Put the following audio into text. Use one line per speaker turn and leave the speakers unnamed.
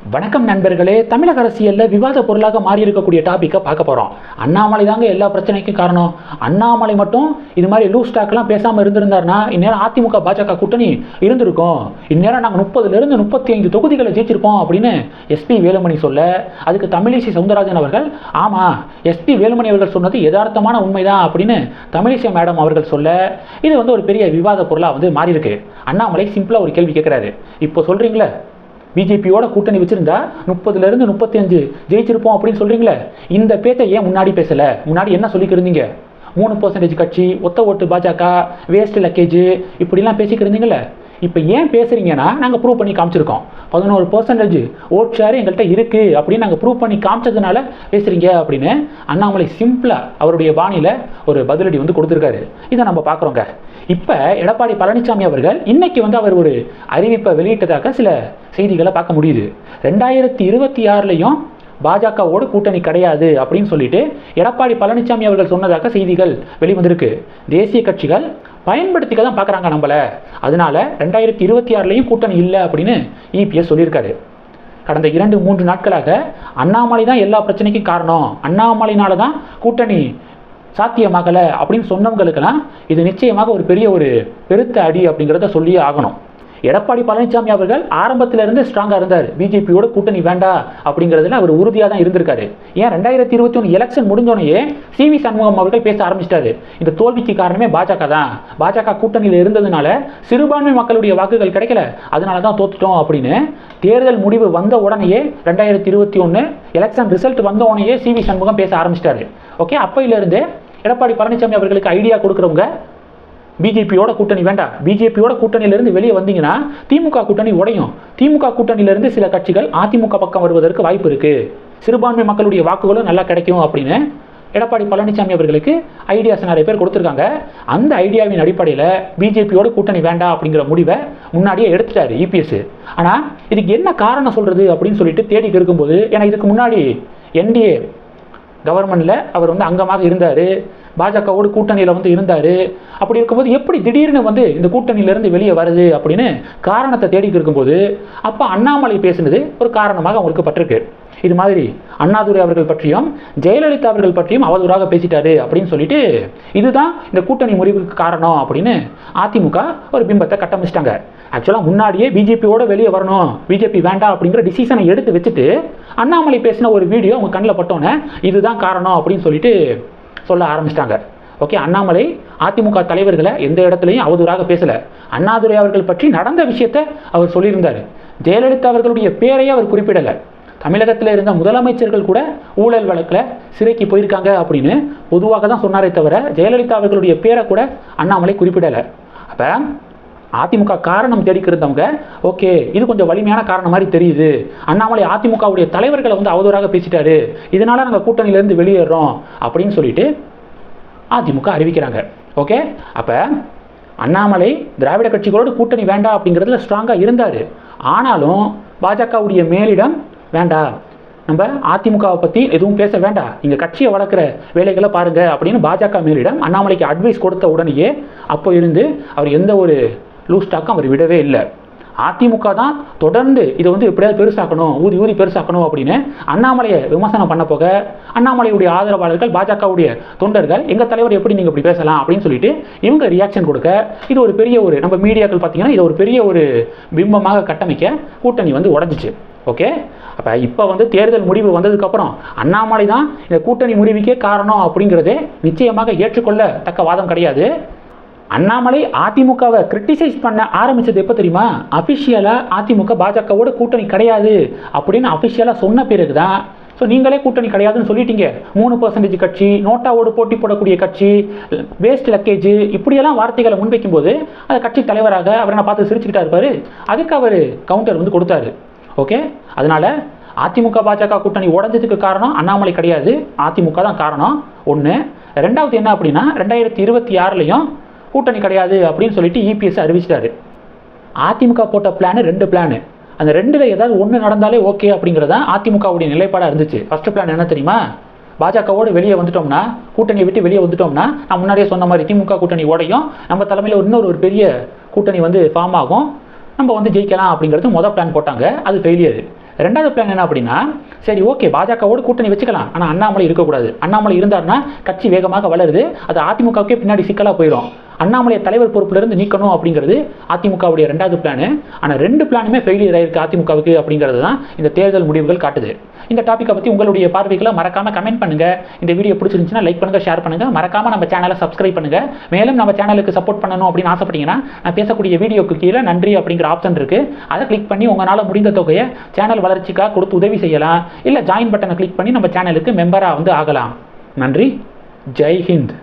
வணக்கம் நண்பர்களே தமிழக அரசியலில் விவாத பொருளாக மாறி இருக்கக்கூடிய டாப்பிக்கை பார்க்க போகிறோம் அண்ணாமலை தாங்க எல்லா பிரச்சனைக்கும் காரணம். அண்ணாமலை மட்டும் இது மாதிரி லூஸ் ஸ்டாக்லாம் பேசாமல் இருந்திருந்தாருன்னா இந்நேரம் அதிமுக பாஜக கூட்டணி இருந்திருக்கும். இந்நேரம் நாங்கள் முப்பதுலேருந்து முப்பத்தி ஐந்து தொகுதிகளை ஜெயிச்சிருப்போம் அப்படின்னு எஸ்பி வேலுமணி சொல்ல அதுக்கு தமிழிசை சவுந்தரராஜன் அவர்கள் ஆமாம் எஸ்பி வேலுமணி அவர்கள் சொன்னது யதார்த்தமான உண்மைதான் அப்படின்னு தமிழிசை மேடம் அவர்கள் சொல்ல இது வந்து ஒரு பெரிய விவாத பொருளாக வந்து மாறி இருக்கு அண்ணாமலை சிம்பிளாக ஒரு கேள்வி கேட்குறாரு இப்போ சொல்கிறீங்களே பிஜேபியோட கூட்டணி வச்சிருந்தா முப்பதுலேருந்து முப்பத்தி அஞ்சு ஜெயிச்சிருப்போம் அப்படின்னு சொல்கிறீங்களே இந்த பேச்சை ஏன் முன்னாடி பேசலை? முன்னாடி என்ன சொல்லிக்கிருந்தீங்க மூணு பர்சன்டேஜ் கட்சி ஒத்த ஓட்டு பாஜக வேஸ்ட் லக்கேஜ் இப்படிலாம் பேசிக்கிருந்தீங்களே இப்போ ஏன் பேசுகிறீங்கன்னா நாங்கள் ப்ரூவ் பண்ணி காமிச்சிருக்கோம். பதினோரு பர்சன்டேஜ் ஓட் ஷேர் எங்கள்கிட்ட இருக்குது அப்படின்னு நாங்கள் ப்ரூவ் பண்ணி காமிச்சதுனால பேசுகிறீங்க அப்படின்னு அண்ணாமலை சிம்பிளாக அவருடைய பாணியில் ஒரு பதிலடி வந்து கொடுத்துருக்காரு. இதை நம்ம பார்க்குறோங்க. இப்போ எடப்பாடி பழனிசாமி அவர்கள் இன்னைக்கு வந்து அவர் ஒரு அறிவிப்பை வெளியிட்டதாக சில செய்திகளை பார்க்க முடியுது. ரெண்டாயிரத்தி இருபத்தி ஆறுலையும் பாஜகவோடு கூட்டணி கிடையாது அப்படின்னு சொல்லிட்டு எடப்பாடி பழனிசாமி அவர்கள் சொன்னதாக செய்திகள் வெளிவந்திருக்கு. தேசிய கட்சிகள் பயன்படுத்திக்க தான் பார்க்குறாங்க நம்மளை. அதனால ரெண்டாயிரத்தி இருபத்தி ஆறுலையும் கூட்டணி இல்லை அப்படின்னு இபிஎஸ் சொல்லியிருக்காரு. கடந்த இரண்டு மூன்று நாட்களாக அண்ணாமலை தான் எல்லா பிரச்சனைக்கும் காரணம். அண்ணாமலைனால தான் கூட்டணி சாத்தியமாகலை அப்படின்னு சொன்னவங்களுக்கெல்லாம் இது நிச்சயமாக ஒரு பெரிய ஒரு பெருத்த அடி அப்படிங்கிறத சொல்லியே ஆகணும். எடப்பாடி பழனிசாமி அவர்கள் ஆரம்பத்திலிருந்து ஸ்ட்ராங்காக இருந்தார். பிஜேபியோட கூட்டணி வேண்டாம் அப்படிங்கிறதுல அவர் உறுதியாக தான் இருந்திருக்காரு. ஏன் ரெண்டாயிரத்தி இருபத்தி ஒன்று எலெக்ஷன் முடிஞ்சோடனே சி வி சண்முகம் அவர்கள் பேச ஆரம்பிச்சிட்டாரு. இந்த தோல்விக்கு காரணமே பாஜக தான். பாஜக கூட்டணியில் இருந்ததுனால சிறுபான்மை மக்களுடைய வாக்குகள் கிடைக்கல. அதனால தான் தோத்துட்டோம் அப்படின்னு தேர்தல் முடிவு வந்த உடனேயே ரெண்டாயிரத்தி இருபத்தி ஒன்று எலெக்ஷன் ரிசல்ட் வந்த உடனேயே சி வி சண்முகம் பேச ஆரம்பிச்சிட்டாரு. ஓகே அப்பையிலிருந்து எடப்பாடி பழனிசாமி அவர்களுக்கு ஐடியா கொடுக்குறவங்க பிஜேபியோட கூட்டணி வேண்டாம். பிஜேபியோட கூட்டணியிலிருந்து வெளியே வந்தீங்கன்னா திமுக கூட்டணி உடையும். திமுக கூட்டணியிலிருந்து சில கட்சிகள் அதிமுக பக்கம் வருவதற்கு வாய்ப்பு இருக்குது சிறுபான்மை மக்களுடைய வாக்குகளும் நல்லா கிடைக்கும் அப்படின்னு எடப்பாடி பழனிசாமி அவர்களுக்கு ஐடியாஸ் நிறைய பேர் கொடுத்துருக்காங்க. அந்த ஐடியாவின் அடிப்படையில் பிஜேபியோட கூட்டணி வேண்டாம் அப்படிங்கிற முடிவை முன்னாடியே எடுத்துட்டாரு இபிஎஸ். ஆனால் இதுக்கு என்ன காரணம் சொல்கிறது அப்படின்னு சொல்லிட்டு தேடி இருக்கும்போது ஏன்னா இதுக்கு முன்னாடி என்டிஏ கவர்மெண்ட்டில் அவர் வந்து அங்கமாக இருந்தார். பாஜகவோடு கூட்டணியில் வந்து இருந்தார். அப்படி இருக்கும்போது எப்படி திடீர்னு வந்து இந்த கூட்டணியிலேருந்து வெளியே வருது அப்படின்னு காரணத்தை தேடிட்டு இருக்கும்போது அப்போ அண்ணாமலை பேசினது ஒரு காரணமாக அவங்களுக்கு பட்டிருக்கு. இது மாதிரி அண்ணாதுரை அவர்கள் பற்றியும் ஜெயலலிதா அவர்கள் பற்றியும் அவதூறாக பேசிட்டாரு அப்படின்னு சொல்லிட்டு இதுதான் இந்த கூட்டணி முறிவுக்கு காரணம் அப்படின்னு அதிமுக ஒரு பிம்பத்தை கட்டமைச்சிட்டாங்க. ஆக்சுவலாக முன்னாடியே பிஜேபியோட வெளியே வரணும் பிஜேபி வேண்டாம் அப்படிங்கிற டிசிஷனை எடுத்து வச்சுட்டு அண்ணாமலை பேசின ஒரு வீடியோ அவங்க கண்ணில் பட்டோன்னே இதுதான் காரணம் அப்படின்னு சொல்லிட்டு சொல்ல ஆரம்பிச்சிட்டாங்க. ஓகே அண்ணாமலை அதிமுக தலைவர்களை எந்த இடத்துலையும் அவதூறாக பேசல. அண்ணாதுரை அவர்கள் பற்றி நடந்த விஷயத்தை அவர் சொல்லியிருந்தார். ஜெயலலிதா அவர்களுடைய பேரையே அவர் குறிப்பிடலை. தமிழகத்தில் இருந்த முதலமைச்சர்கள் கூட ஊழல் வழக்கில் சிறைக்கு போயிருக்காங்க அப்படின்னு பொதுவாக தான் சொன்னாரே தவிர ஜெயலலிதா அவர்களுடைய பேரை கூட அண்ணாமலை குறிப்பிடலை. அப்போ அதிமுக காரணம் தேடிக்கு இருந்தவங்க ஓகே இது கொஞ்சம் வலிமையான காரணம் மாதிரி தெரியுது. அண்ணாமலை அதிமுகவுடைய தலைவர்களை வந்து அவதூறாக பேசிட்டாரு. இதனால நாங்கள் கூட்டணியிலேருந்து வெளியேறோம் அப்படின்னு சொல்லிட்டு அதிமுக அறிவிக்கிறாங்க. ஓகே அப்போ அண்ணாமலை திராவிட கட்சிகளோடு கூட்டணி வேண்டாம் அப்படிங்கிறதுல ஸ்ட்ராங்காக இருந்தார். ஆனாலும் பாஜகவுடைய மேலிடம் வேண்டாம் நம்ம அதிமுகவை பற்றி எதுவும் பேச வேண்டாம் இங்கே கட்சியை வளர்க்குற வேலைகளை பாருங்க அப்படின்னு பாஜக மேலிடம் அண்ணாமலைக்கு அட்வைஸ் கொடுத்த உடனேயே அப்போ இருந்து அவர் எந்த ஒரு லூஸ்டாக்கும் அவர் விடவே இல்லை. அதிமுக தான் தொடர்ந்து இதை வந்து எப்படியாவது பெருசாக்கணும் ஊதி ஊதி பெருசாக்கணும் அப்படின்னு அண்ணாமலையை விமர்சனம் பண்ண போக அண்ணாமலையுடைய ஆதரவாளர்கள் பாஜகவுடைய தொண்டர்கள் எங்கள் தலைவர் எப்படி நீங்கள் இப்படி பேசலாம் அப்படின்னு சொல்லிட்டு இவங்க ரியாக்ஷன் கொடுக்க இது ஒரு பெரிய ஒரு நம்ம மீடியாக்கள் பார்த்தீங்கன்னா இது ஒரு பெரிய ஒரு பிம்பமாக கட்டமைக்க கூட்டணி வந்து உடஞ்சிச்சு. ஓகே அப்போ இப்போ வந்து தேர்தல் முடிவு வந்ததுக்கப்புறம் அண்ணாமலை தான் இந்த கூட்டணி முடிவுக்கே காரணம் அப்படிங்கிறதே நிச்சயமாக ஏற்றுக்கொள்ளத்தக்க வாதம் கிடையாது. அண்ணாமலை அதிமுகவை கிரிட்டிசைஸ் பண்ண ஆரம்பிச்சது எப்போ தெரியுமா? அஃபிஷியலாக அதிமுக பாஜகவோட கூட்டணி கிடையாது அப்படின்னு அஃபிஷியலாக சொன்ன பிறகு தான் ஸோ நீங்களே கூட்டணி கிடையாதுன்னு சொல்லிட்டீங்க. மூணு பர்சன்டேஜ் கட்சி நோட்டாவோடு போட்டி போடக்கூடிய கட்சி வேஸ்ட் லக்கேஜ் இப்படியெல்லாம் வார்த்தைகளை முன்வைக்கும்போது அந்த கட்சி தலைவராக அவரை நான் பார்த்து சிரிச்சுக்கிட்டா இருப்பார். அதுக்கு அவர் கவுண்டர் வந்து கொடுத்தாரு. ஓகே அதனால அதிமுக பாஜக கூட்டணி உடஞ்சதுக்கு காரணம் அண்ணாமலை கிடையாது. அதிமுக தான் காரணம். ஒன்று ரெண்டாவது என்ன அப்படின்னா ரெண்டாயிரத்தி இருபத்தி ஆறுலையும் கூட்டணி கிடையாது அப்படின்னு சொல்லிட்டு இபிஎஸ் அறிவிச்சிட்டாரு. அதிமுக போட்ட பிளானு ரெண்டு பிளானு அந்த ரெண்டில் ஏதாவது ஒன்று நடந்தாலே ஓகே அப்படிங்கிறது தான் அதிமுகவுடைய நிலைப்பாடாக இருந்துச்சு. ஃபர்ஸ்ட் பிளான் என்ன தெரியுமா? பாஜகவோடு வெளியே வந்துட்டோம்னா கூட்டணியை விட்டு வெளியே வந்துட்டோம்னா நான் முன்னாடியே சொன்ன மாதிரி திமுக கூட்டணி ஓடையும் நம்ம தலைமையில் இன்னொரு ஒரு பெரிய கூட்டணி வந்து ஃபார்ம் ஆகும். நம்ம வந்து ஜெயிக்கலாம் அப்படிங்கிறது மொதல் பிளான் போட்டாங்க. அது ஃபெயிலியர் ரெண்டாவது பிளான் என்ன அப்படின்னா சரி ஓகே பாஜகவோடு கூட்டணி வச்சுக்கலாம். ஆனால் அண்ணாமலை இருக்கக்கூடாது. அண்ணாமலை இருந்தாருன்னா கட்சி வேகமாக வளருது. அது அதிமுகவுக்கே பின்னாடி சிக்கலாக போயிடும் அண்ணாமலையை தலைவர் பொறுப்பிலிருந்து நீக்கணும் அப்படிங்கிறது அதிமுகவுடைய ரெண்டாவது பிளானு ஆனால் ரெண்டு பிளானுமே ஃபெயிலியர் ஆயிருக்கு அதிமுகவுக்கு அப்படிங்கிறது தான் இந்த தேர்தல் முடிவுகள் காட்டுது. இந்த டாப்பிக்கை பற்றி உங்களுடைய பார்வைகளை மறக்காம கமெண்ட் பண்ணுங்க. இந்த வீடியோ பிடிச்சிருந்துச்சுன்னா லைக் பண்ணுங்க ஷேர் பண்ணுங்க. மறக்காம நம்ம சேனலை சப்ஸ்கிரைப் பண்ணுங்க. மேலும் நம்ம சேனலுக்கு சப்போர்ட் பண்ணணும் அப்படின்னு ஆசைப்பட்டீங்கன்னா நான் பேசக்கூடிய வீடியோக்கு கீழே நன்றி அப்படிங்கிற ஆப்ஷன் இருக்கு. அதை கிளிக் பண்ணி உங்களால் முடிந்த தொகையை சேனல் வளர்ச்சிக்காக கொடுத்து உதவி செய்யலாம். இல்லை ஜாயின் பட்டனை கிளிக் பண்ணி நம்ம சேனலுக்கு மெம்பராக வந்து ஆகலாம். நன்றி. ஜெய் ஹிந்த்.